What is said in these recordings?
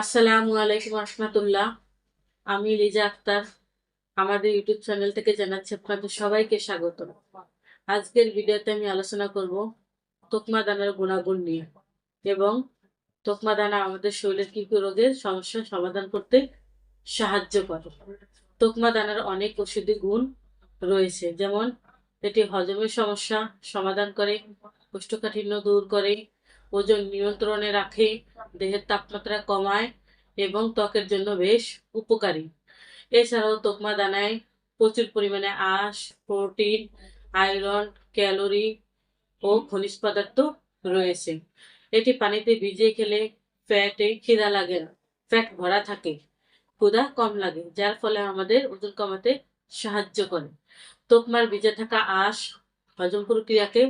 আসসালামু আলাইকুম রহমতুল্লাহ। আমি লিজা আক্তার। আমাদের ইউটিউব চ্যানেল থেকে জানাচ্ছি আপনাদের সবাইকে স্বাগত। আজকের ভিডিওতে আমি আলোচনা করব তোকমা দানার গুণাগুণ নিয়ে এবং তোকমা দানা আমাদের শরীরের কি কি রোগের সমস্যার সমাধান করতে সাহায্য করে। তোকমা দানার অনেক ওষুধি গুণ রয়েছে, যেমন এটি হজমের সমস্যা সমাধান করে, কোষ্ঠকাঠিন্য দূর করে, ওজন নিয়ন্ত্রণে রাখে দেহের তাপমাত্রা কমায় এবং ত্বকের জন্য বেশ উপকারী। এছাড়াও তোকমা দানায় প্রচুর পরিমাণে আঁশ, প্রোটিন, আয়রন, ক্যালোরি ও খনিজ পদার্থ রয়েছে। এটি পানিতে ভিজিয়ে খেলে ফ্যাটে খিদা লাগে না, ফ্যাট ভরা থাকে, ক্ষুধা কম লাগে, যার ফলে আমাদের ওজন কমাতে সাহায্য করে। তোকমার ভিজে থাকা আঁশ হজম প্রক্রিয়াকে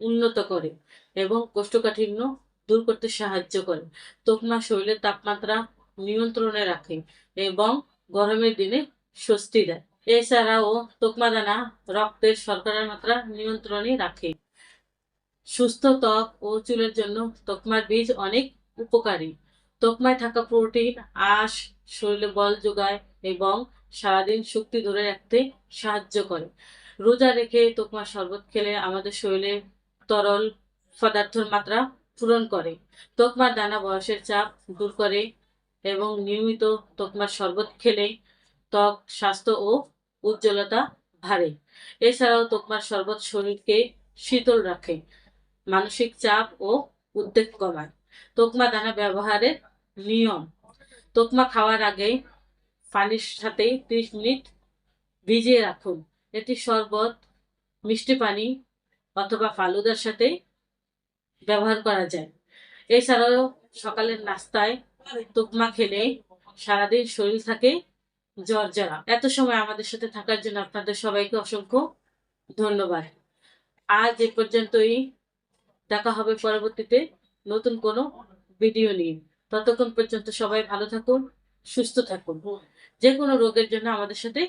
উন্নত করে এবং কোষ্ঠকাঠিন্য দূর করতে সাহায্য করে। তোকমা শরীরের তাপমাত্রা নিয়ন্ত্রণে রাখে এবং গরমের দিনে স্বস্তি দেয়। এছাড়াও তোকমা দানা রক্তের শর্করার মাত্রা নিয়ন্ত্রণে রাখে। সুস্থ ত্বক ও চুলের জন্য তোকমার বীজ অনেক উপকারী। তোকমায় থাকা প্রোটিন, আঁশ শরীরে বল যোগায় এবং সারাদিন শক্তি ধরে রাখতে সাহায্য করে। রোজা রেখে তোকমার শরবত খেলে আমাদের শরীরে তরল পদার্থের মাত্রা পূরণ করে। তোকমার দানা বয়সের চাপ দূর করে এবং নিয়মিত তোকমার শরবত খেলে ত্বক, স্বাস্থ্য ও উজ্জ্বলতা বাড়ে এছাড়াও তোকমার শরবত শরীরকে শীতল রাখে, মানসিক চাপ ও উদ্বেগ কমায়। তোকমা দানা ব্যবহারের নিয়ম। তোকমা খাওয়ার আগে পানির সাথে ত্রিশ মিনিট ভিজিয়ে রাখুন। এটি শরবত, মিষ্টি পানি অথবা ফালুদার সাথে ব্যবহার করা যায়। এছাড়াও সকালের নাস্তায় তুকমা খেলে সারাদিন শরীর থাকে জ্বর জর্জরা। এত সময় আমাদের সাথে থাকার জন্য আপনাদের সবাইকে অসংখ্য ধন্যবাদ। আজ এ পর্যন্তই। দেখা হবে পরবর্তীতে নতুন কোনো ভিডিও নিয়ে। ততক্ষণ পর্যন্ত সবাই ভালো থাকুন, সুস্থ থাকুন। যে কোনো রোগের জন্য আমাদের সাথে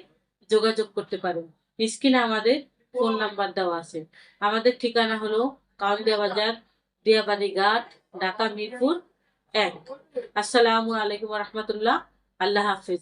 যোগাযোগ করতে পারেন। স্ক্রিনে আমাদের ফোন নাম্বার দেওয়া আছে। আমাদের ঠিকানা হলো কাউন্দিয়া বাজার দিয়াবাড়ি ঘাট ঢাকা মিরপুর এক। আসসালামু আলাইকুম রহমতুল্লাহ। আল্লাহ হাফিজ।